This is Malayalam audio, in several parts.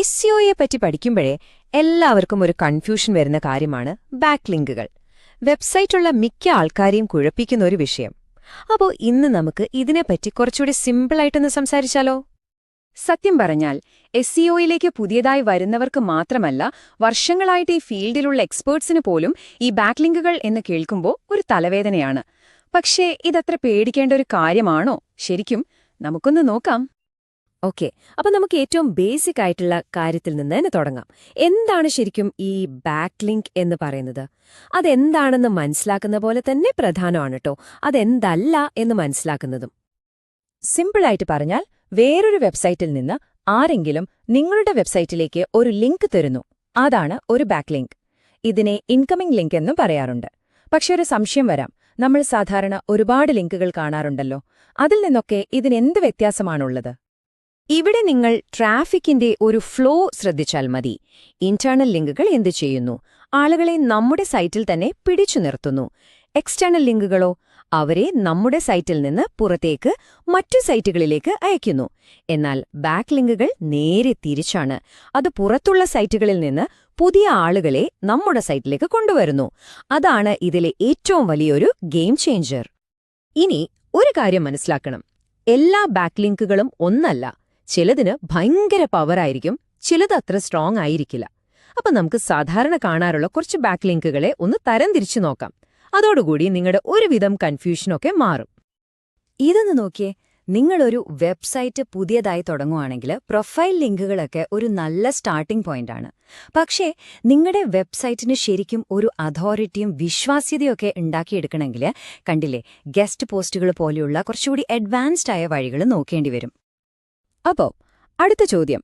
എസ്സിഒയെ പറ്റി പഠിക്കുമ്പോഴേ എല്ലാവർക്കും ഒരു കൺഫ്യൂഷൻ വരുന്ന കാര്യമാണ് ബാക്ക് ലിങ്കുകൾ വെബ്സൈറ്റുള്ള മിക്ക ആൾക്കാരെയും കുഴപ്പിക്കുന്ന ഒരു വിഷയം. അപ്പോ ഇന്ന് നമുക്ക് ഇതിനെപ്പറ്റി കുറച്ചുകൂടി സിമ്പിളായിട്ടൊന്ന് സംസാരിച്ചാലോ? സത്യം പറഞ്ഞാൽ എസ് സിഒയിലേക്ക് പുതിയതായി വരുന്നവർക്ക് മാത്രമല്ല വർഷങ്ങളായിട്ട് ഈ ഫീൽഡിലുള്ള എക്സ്പേർട്സിന് പോലും ഈ ബാക്ക്ലിങ്കുകൾ എന്ന് കേൾക്കുമ്പോൾ ഒരു തലവേദനയാണ്. പക്ഷേ ഇതത്ര പേടിക്കേണ്ട ഒരു കാര്യമാണോ? ശരിക്കും നമുക്കൊന്ന് നോക്കാം. ഓക്കെ. അപ്പൊ നമുക്ക് ഏറ്റവും ബേസിക് ആയിട്ടുള്ള കാര്യത്തിൽ നിന്ന് തന്നെ തുടങ്ങാം. എന്താണ് ശരിക്കും ഈ ബാക്ക് ലിങ്ക് എന്ന് പറയുന്നത്? അതെന്താണെന്ന് മനസ്സിലാക്കുന്ന പോലെ തന്നെ പ്രധാനമാണ് കേട്ടോ അതെന്തല്ല എന്ന് മനസ്സിലാക്കുന്നതും. സിമ്പിളായിട്ട് പറഞ്ഞാൽ വേറൊരു വെബ്സൈറ്റിൽ നിന്ന് ആരെങ്കിലും നിങ്ങളുടെ വെബ്സൈറ്റിലേക്ക് ഒരു ലിങ്ക് തരുന്നു. അതാണ് ഒരു ബാക്ക് ലിങ്ക് ഇതിനെ ഇൻകമിംഗ് ലിങ്ക് എന്നും പറയാറുണ്ട്. പക്ഷെ ഒരു സംശയം വരാം. നമ്മൾ സാധാരണ ഒരുപാട് ലിങ്കുകൾ കാണാറുണ്ടല്ലോ. അതിൽ നിന്നൊക്കെ ഇതിനെന്ത് വ്യത്യാസമാണുള്ളത്? ഇവിടെ നിങ്ങൾ ട്രാഫിക്കിന്റെ ഒരു ഫ്ലോ ശ്രദ്ധിച്ചാൽ മതി. ഇന്റേണൽ ലിങ്കുകൾ എന്തു ചെയ്യുന്നു? ആളുകളെ നമ്മുടെ സൈറ്റിൽ തന്നെ പിടിച്ചു നിർത്തുന്നു. എക്സ്റ്റേണൽ ലിങ്കുകളോ അവരെ നമ്മുടെ സൈറ്റിൽ നിന്ന് പുറത്തേക്ക് മറ്റു സൈറ്റുകളിലേക്ക് അയക്കുന്നു. എന്നാൽ ബാക്ക് ലിങ്കുകൾ നേരെ തിരിച്ചാണ്. അത് പുറത്തുള്ള സൈറ്റുകളിൽ നിന്ന് പുതിയ ആളുകളെ നമ്മുടെ സൈറ്റിലേക്ക് കൊണ്ടുവരുന്നു. അതാണ് ഇതിലെ ഏറ്റവും വലിയൊരു ഗെയിം ചേഞ്ചർ ഇനി ഒരു കാര്യം മനസ്സിലാക്കണം. എല്ലാ ബാക്ക് ലിങ്കുകളും ഒന്നല്ല. ചിലതിന് ഭയങ്കര പവറായിരിക്കും ചിലത് അത്ര സ്ട്രോങ് ആയിരിക്കില്ല. അപ്പൊ നമുക്ക് സാധാരണ കാണാറുള്ള കുറച്ച് ബാക്ക് ലിങ്കുകളെ ഒന്ന് തരംതിരിച്ചു നോക്കാം. അതോടുകൂടി നിങ്ങളുടെ ഒരുവിധം കൺഫ്യൂഷനൊക്കെ മാറും. ഇതൊന്ന് നോക്കിയേ നിങ്ങളൊരു വെബ്സൈറ്റ് പുതിയതായി തുടങ്ങുവാണെങ്കിൽ പ്രൊഫൈൽ ലിങ്കുകളൊക്കെ ഒരു നല്ല സ്റ്റാർട്ടിംഗ് പോയിന്റാണ് പക്ഷേ നിങ്ങളുടെ വെബ്സൈറ്റിന് ശരിക്കും ഒരു അതോറിറ്റിയും വിശ്വാസ്യതയൊക്കെ ഉണ്ടാക്കിയെടുക്കണമെങ്കിൽ കണ്ടില്ലേ ഗസ്റ്റ് പോസ്റ്റുകൾ പോലെയുള്ള കുറച്ചുകൂടി അഡ്വാൻസ്ഡ് ആയ വഴികൾ നോക്കേണ്ടി വരും. അപ്പോ അടുത്ത ചോദ്യം.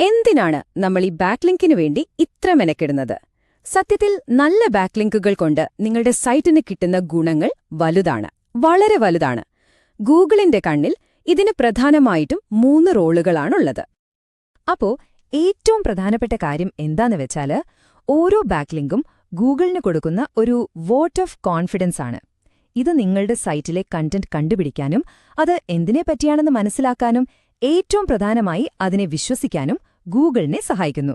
എന്തിനാണ് നമ്മൾ ഈ ബാക്ക്ലിങ്കിനു വേണ്ടി ഇത്ര മെനക്കിടുന്നത്? സത്യത്തിൽ നല്ല ബാക്ക്ലിങ്കുകൾ കൊണ്ട് നിങ്ങളുടെ സൈറ്റിന് കിട്ടുന്ന ഗുണങ്ങൾ വലുതാണ്. വളരെ വലുതാണ്. ഗൂഗിളിന്റെ കണ്ണിൽ ഇതിന് പ്രധാനമായിട്ടും മൂന്ന് റോളുകളാണുള്ളത്. അപ്പോ ഏറ്റവും പ്രധാനപ്പെട്ട കാര്യം എന്താന്ന് വെച്ചാൽ ഓരോ ബാക്ക്ലിങ്കും ഗൂഗിളിന് കൊടുക്കുന്ന ഒരു വോട്ട് ഓഫ് കോൺഫിഡൻസ് ആണ്. ഇത് നിങ്ങളുടെ സൈറ്റിലെ കണ്ടന്റ് കണ്ടുപിടിക്കാനും അത് എന്തിനെ പറ്റിയാണെന്ന് മനസ്സിലാക്കാനും ഏറ്റവും പ്രധാനമായി അതിനെ വിശ്വസിക്കാനും ഗൂഗിളിനെ സഹായിക്കുന്നു.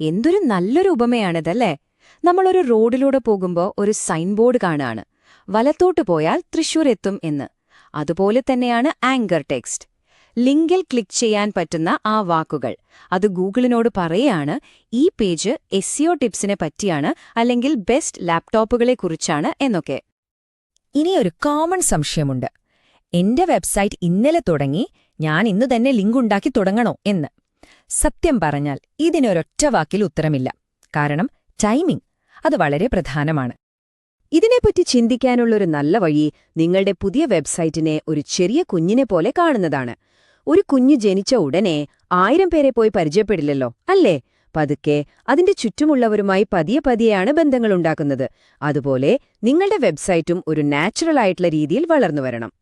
എന്തൊരു നല്ലൊരു ഉപമയാണിതല്ലേ? നമ്മളൊരു റോഡിലൂടെ പോകുമ്പോൾ ഒരു സൈൻ ബോർഡ് കാണാണ്. വലത്തോട്ട് പോയാൽ തൃശൂർ എത്തും എന്ന്. അതുപോലെ തന്നെയാണ് ആങ്കർ ടെക്സ്റ്റ്. ലിങ്കിൽ ക്ലിക്ക് ചെയ്യാൻ പറ്റുന്ന ആ വാക്കുകൾ. അത് ഗൂഗിളിനോട് പറയാണ് ഈ പേജ് എസ് സിഒ ടിപ്സിനെ പറ്റിയാണ് അല്ലെങ്കിൽ ബെസ്റ്റ് ലാപ്ടോപ്പുകളെക്കുറിച്ചാണ് എന്നൊക്കെ. ഇനിയൊരു കോമൺ സംശയമുണ്ട്. എന്റെ വെബ്സൈറ്റ് ഇന്നലെ തുടങ്ങി ഞാൻ ഇന്നു തന്നെ ലിങ്ക് ഉണ്ടാക്കി തുടങ്ങണോ എന്ന്. സത്യം പറഞ്ഞാൽ ഇതിനൊരൊറ്റ വാക്കിൽ ഉത്തരമില്ല. കാരണം ടൈമിംഗ് അത് വളരെ പ്രധാനമാണ്. ഇതിനെപ്പറ്റി ചിന്തിക്കാനുള്ളൊരു നല്ല വഴി നിങ്ങളുടെ പുതിയ വെബ്സൈറ്റിനെ ഒരു ചെറിയ കുഞ്ഞിനെ പോലെ കാണുന്നതാണ്. ഒരു കുഞ്ഞു ജനിച്ച ഉടനെ ആയിരം പേരെ പോയി പരിചയപ്പെടില്ലല്ലോ അല്ലേ? പതുക്കെ അതിന്റെ ചുറ്റുമുള്ളവരുമായി പതിയെ പതിയെയാണ് ബന്ധങ്ങളുണ്ടാക്കുന്നത് അതുപോലെ നിങ്ങളുടെ വെബ്സൈറ്റും ഒരു നാച്ചുറൽ ആയിട്ടുള്ള രീതിയിൽ വളർന്നു വരണം.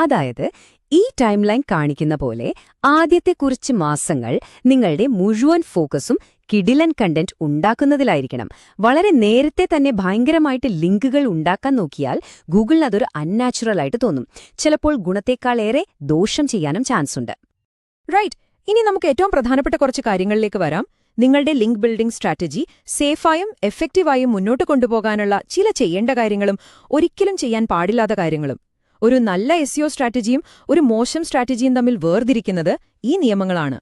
അതായത് ഈ ടൈം ലൈൻ കാണിക്കുന്ന പോലെ ആദ്യത്തെ കുറച്ച് മാസങ്ങൾ നിങ്ങളുടെ മുഴുവൻ ഫോക്കസും കിഡിലൻ കണ്ടന്റ് ഉണ്ടാക്കുന്നതിലായിരിക്കണം. വളരെ നേരത്തെ തന്നെ ഭയങ്കരമായിട്ട് ലിങ്കുകൾ ഉണ്ടാക്കാൻ നോക്കിയാൽ ഗൂഗിളിന് അതൊരു അൺനാച്ചുറൽ ആയിട്ട് തോന്നും. ചിലപ്പോൾ ഗുണത്തേക്കാളേറെ ദോഷം ചെയ്യാനും ചാൻസ് ഉണ്ട്. റൈറ്റ് ഇനി നമുക്ക് ഏറ്റവും പ്രധാനപ്പെട്ട കുറച്ച് കാര്യങ്ങളിലേക്ക് വരാം. നിങ്ങളുടെ ലിങ്ക് ബിൽഡിംഗ് സ്ട്രാറ്റജി സേഫായും എഫക്റ്റീവായും മുന്നോട്ട് കൊണ്ടുപോകാനുള്ള ചില ചെയ്യേണ്ട കാര്യങ്ങളും ഒരിക്കലും ചെയ്യാൻ പാടില്ലാത്ത കാര്യങ്ങളും. ഒരു നല്ല എസ്ഇഒ സ്ട്രാറ്റജിയും ഒരു മോശം സ്ട്രാറ്റജിയും തമ്മിൽ വേർതിരിക്കുന്നത് ഈ നിയമങ്ങളാണ്.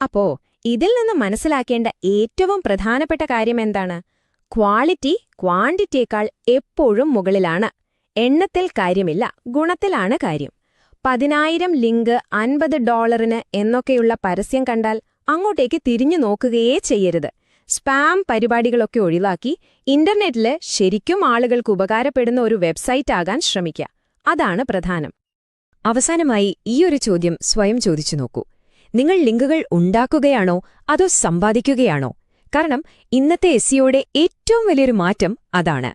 അപ്പോ ഇതിൽ നിന്ന് മനസ്സിലാക്കേണ്ട ഏറ്റവും പ്രധാനപ്പെട്ട കാര്യം എന്താണ്? ക്വാളിറ്റി ക്വാണ്ടിറ്റിയേക്കാൾ എപ്പോഴും മുകളിലാണ്. എണ്ണത്തിൽ കാര്യമില്ല ഗുണത്തിലാണ് കാര്യം. പതിനായിരം ലിങ്ക് അൻപത് ഡോളറിന് എന്നൊക്കെയുള്ള പരസ്യം കണ്ടാൽ അങ്ങോട്ടേക്ക് തിരിഞ്ഞു നോക്കുകയേ ചെയ്യരുത്. സ്പാം പരിപാടികളൊക്കെ ഒഴിവാക്കി ഇന്റർനെറ്റിൽ ശരിക്കും ആളുകൾക്ക് ഉപകാരപ്പെടുന്ന ഒരു വെബ്സൈറ്റ് ആകാൻ ശ്രമിക്കുക അതാണ് പ്രധാനം. അവസാനമായി ഈയൊരു ചോദ്യം സ്വയം ചോദിച്ചു നോക്കൂ. നിങ്ങൾ ലിങ്കുകൾ ഉണ്ടാക്കുകയാണോ അതോ സമ്പാദിക്കുകയാണോ? കാരണം ഇന്നത്തെ എസ്സിയോടെ ഏറ്റവും വലിയൊരു മാറ്റം അതാണ്.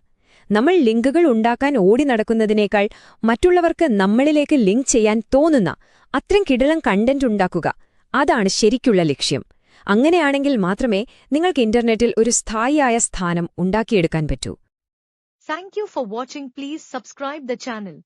നമ്മൾ ലിങ്കുകൾ ഉണ്ടാക്കാൻ ഓടി നടക്കുന്നതിനേക്കാൾ മറ്റുള്ളവർക്ക് നമ്മളിലേക്ക് ലിങ്ക് ചെയ്യാൻ തോന്നുന്ന അത്രയും കിടലം കണ്ടന്റ് ഉണ്ടാക്കുക അതാണ് ശരിക്കുള്ള ലക്ഷ്യം. അങ്ങനെയാണെങ്കിൽ മാത്രമേ നിങ്ങൾക്ക് ഇന്റർനെറ്റിൽ ഒരു സ്ഥായിയായ സ്ഥാനം ഉണ്ടാക്കിയെടുക്കാൻ പറ്റൂ. Thank you for watching please subscribe the channel.